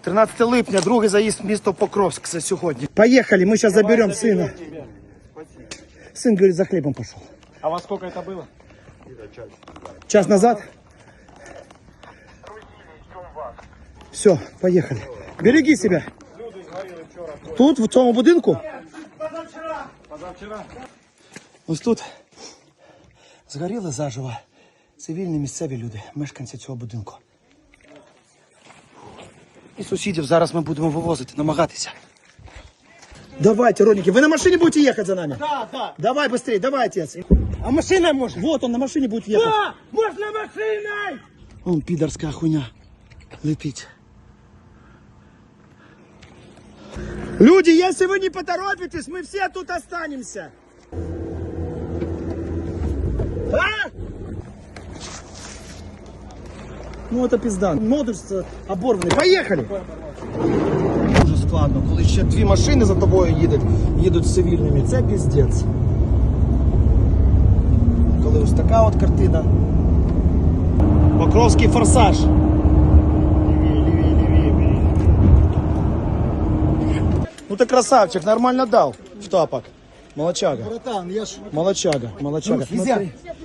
13 липня, другий заїзд в місто Покровськ. Це сьогодні. Поїхали, ми зараз заберемо сина. Сын говорит, за хлебом пошел. А во сколько это было? Час назад? Все, поехали. Береги себя. Тут, в цьому будинку? Позавчера. Ось тут згоріли заживо цивільні місцеві люди, мешканці цього будинку. І сусідів зараз ми будемо вивозити, намагатися. Давайте, родники, вы на машине будете ехать за нами? Да, да. Давай быстрее, давай, отец. А машиной можно? Вот он на машине будет ехать. Да, можно машиной! Вон підарська хуйня летить. Люди, если вы не поторопитесь, мы все тут останемся. Ну это пизда. Модуль э, оборваний. Поїхали! Дуже складно, коли ще дві машини за тобою їдуть, їдуть з цивільними. Це піздець. Коли ось така от картина. Покровський форсаж. Ну ты красавчик, нормально дал в тапок. Молочага. Братан, я ж... Молочага, молочага. Ну, нельзя.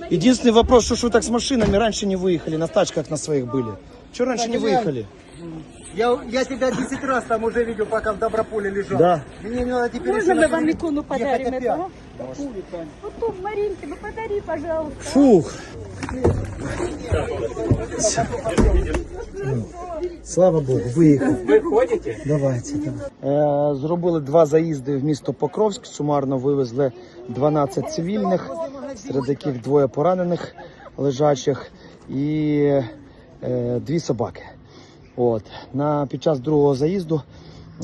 Единственный вопрос, что что так с машинами раньше не выехали, на тачках на своих были. Че раньше не выехали? Я, я тебя 10 раз там уже видел, пока в Доброполе лежал. Да. Мне надо теперь Можно еще мы вам на- икону подарим ехать эту? опять. а? Вот тут, Маринке, ну подари, пожалуйста. Фух. Слава Богу, виїхав. Вы ходите? Давайте. давай. Е, зробили два заїзди в місто Покровськ. Сумарно вивезли 12 цивільних, Серед яких двоє поранених лежачих і е, дві собаки. От. На, під час другого заїзду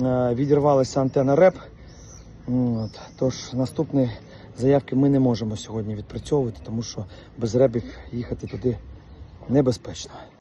е, відірвалася антенна РЕП. От. Тож наступні заявки ми не можемо сьогодні відпрацьовувати, тому що без ребів їхати туди небезпечно.